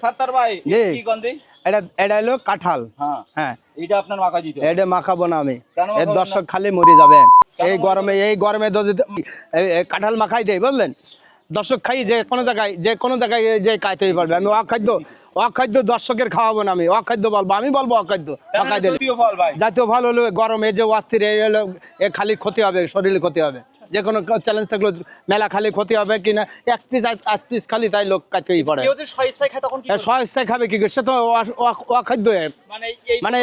সাত্তার ভাই কি গন্ধি? এটা এটা হলো কাঁঠাল। হ্যাঁ। হ্যাঁ। এটা আপনার মাখা দিতে এটা মাখাবো না আমি। এর দর্শক খালি মরে যাবে। এই গরমে এই গরমে যদি এই- এই কাঁঠাল মাখাই দেয় বুঝলেন? দর্শক খাই যে কোনো জায়গায় যে কোনো জায়গায় যে খাইতেই পারবে। আমি অখাদ্য অখাদ্য দর্শকের খাওয়াবো না আমি। অখাদ্য বলব আমি বলব অখাদ্য। দিলে জাতীয় ফল হলো গরমে যে অস্থির এ খালি ক্ষতি হবে শরীরে ক্ষতি হবে। যে কোনো চ্যালেঞ্জ থাকল মেলা খালি ক্ষতি হবে কিনা এক পিস আট পিস খালি তাই লোক কাটতেই পড়ে কেউ স্বেচ্ছায় খায় তখন কি করবে? সহজে খাবে কি? সে তো অখাদ্য মানে এই মানে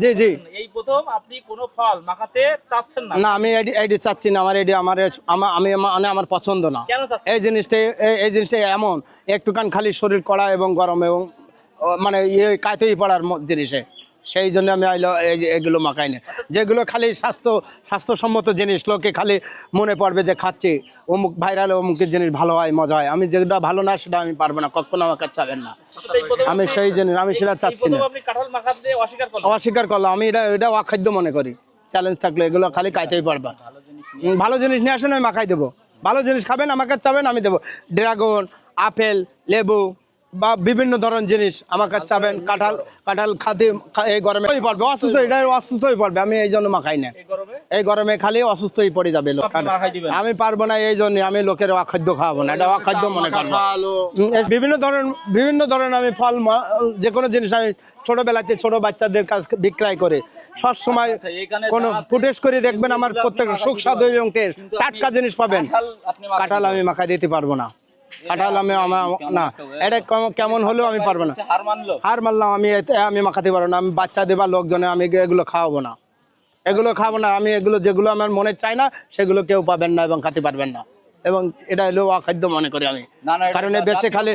জি জি। এই প্রথম আপনি কোনো ফল মাখাতে চাচ্ছেন না। না আমি এডি এডি চাচ্ছি না আমার এডি আমার আমার আমি মানে আমার পছন্দ না। এই জিনিসটা এই- জিনিসটা এমন একটুখান খালি শরীর কড়া এবং গরম এবং মানে ইয়ে কায়তই পড়ার জিনিসে। সেই জন্য আমি আইলো এই যে এগুলো মাখাই না যেগুলো খালি স্বাস্থ্য স্বাস্থ্যসম্মত জিনিস লোকে খালি মনে পড়বে যে খাচ্ছি। অমুক ভাইরাল অমুকের জিনিস ভালো হয় মজা হয়। আমি যেটা ভালো না সেটা আমি পারব না কখনো আমাকে চাবেন না। আমি সেই জিনিস আমি সেটা চাচ্ছি না। অস্বীকার করলাম। আমি এটা এটা অখাদ্য মনে করি। চ্যালেঞ্জ থাকলে এগুলো খালি খাইতেই পারবা। ভালো জিনিস নিয়ে আসেন আমি মাখাই দেবো। ভালো জিনিস খাবেন আমাকে চাবেন আমি দেবো। ড্রাগন আপেল লেবু। বা বিভিন্ন ধরনের জিনিস। আমার কাছে চাবেন কাঁঠাল কাঁঠাল খাতে এই গরমে। পড়বে অসুস্থ এটা অসুস্থ হয়ে পড়বে আমি এই জন্য মাখাই না। এই গরমে? খালি অসুস্থই পড়ে যাবে। আমি পারব না এই জন্য আমি লোকের অখাদ্য খাওয়াবো না এটা অখাদ্য মনে করব বিভিন্ন ধরনের বিভিন্ন ধরনের আমি ফল যে কোনো জিনিস আমি ছোটবেলাতে ছোট বাচ্চাদের কাছ বিক্রয় করে। সবসময় আচ্ছা, কোনো ফুটেজ করে দেখবেন আমার প্রত্যেক সুখ স্বাদ এবং টেস্ট। টাটকা জিনিস পাবেন। কাঁঠাল আমি মাখা দিতে পারব না। আমার না এটা কেমন- হলেও আমি পারব না। হার মানলো? হার মারলাম আমি আমি মাখাতে পারব না আমি বাচ্চা দেবা লোকজনে আমি এগুলো খাওয়াবো না। এগুলো খাব না আমি এগুলো যেগুলো আমার মনে চাই না সেগুলো কেউ পাবেন না এবং খেতে পারবেন না। এবং এটা হলো অখাদ্য মনে করি আমি। কারণ বেশি খালি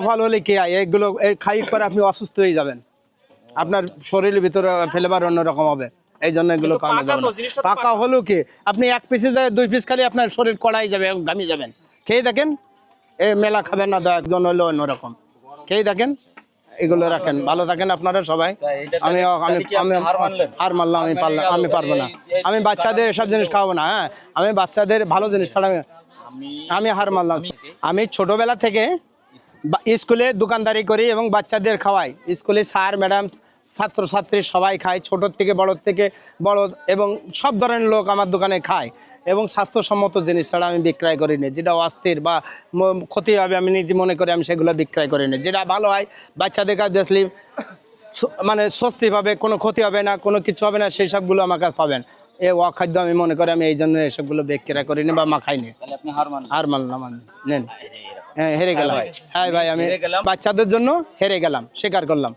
ফল হলে কি এগুলো খাই পরে আপনি অসুস্থ হয়ে যাবেন। আপনার শরীরের ভিতরে ফেলেবার অন্যরকম হবে। এই জন্য এগুলো পাকা হলো কি? আপনি এক পিসে যায় দুই পিস খালি আপনার শরীর কড়াই যাবে এবং ঘামিয়ে যাবেন। খেয়ে দেখেন? এ মেলা খাবেন না দশ জন হলো অন্যরকম। খেয়ে দেখেন? এগুলো রাখেন। ভালো থাকেন আপনারা সবাই। আমি আমি হার? মারলাম আমি পারলাম আমি পারব না। আমি বাচ্চাদের এসব জিনিস খাওয়াবো না হ্যাঁ? আমি বাচ্চাদের ভালো জিনিস ছাড়া আমি- হার মারলাম আমি ছোটবেলা থেকে স্কুলে দোকানদারি করি এবং বাচ্চাদের খাওয়াই। স্কুলে স্যার ম্যাডাম ছাত্রছাত্রী সবাই খায়। ছোটোর থেকে বড়োর থেকে বড় এবং সব ধরনের লোক আমার দোকানে খায়। এবং স্বাস্থ্যসম্মত জিনিস ছাড়া আমি বিক্রয় করি না যেটা অস্থির বা ক্ষতি হবে আমি নিজে মনে করি আমি সেগুলো বিক্রয় করি না যেটা ভালো হয় বাচ্চাদের কাছে দেখলি মানে স্বস্তি পাবে কোনো ক্ষতি হবে না কোনো কিছু হবে না সেই সবগুলো আমার কাছে পাবেন। এ অখাদ্য আমি মনে করি আমি এই জন্য এসবগুলো বিক্রয় করি না বা নি তাহলে আপনি হার মানলেন হার মানলাম নেন। হ্যাঁ হেরে গেলাম। ভাই। হ্যাঁ ভাই আমি বাচ্চাদের জন্য হেরে গেলাম স্বীকার করলাম।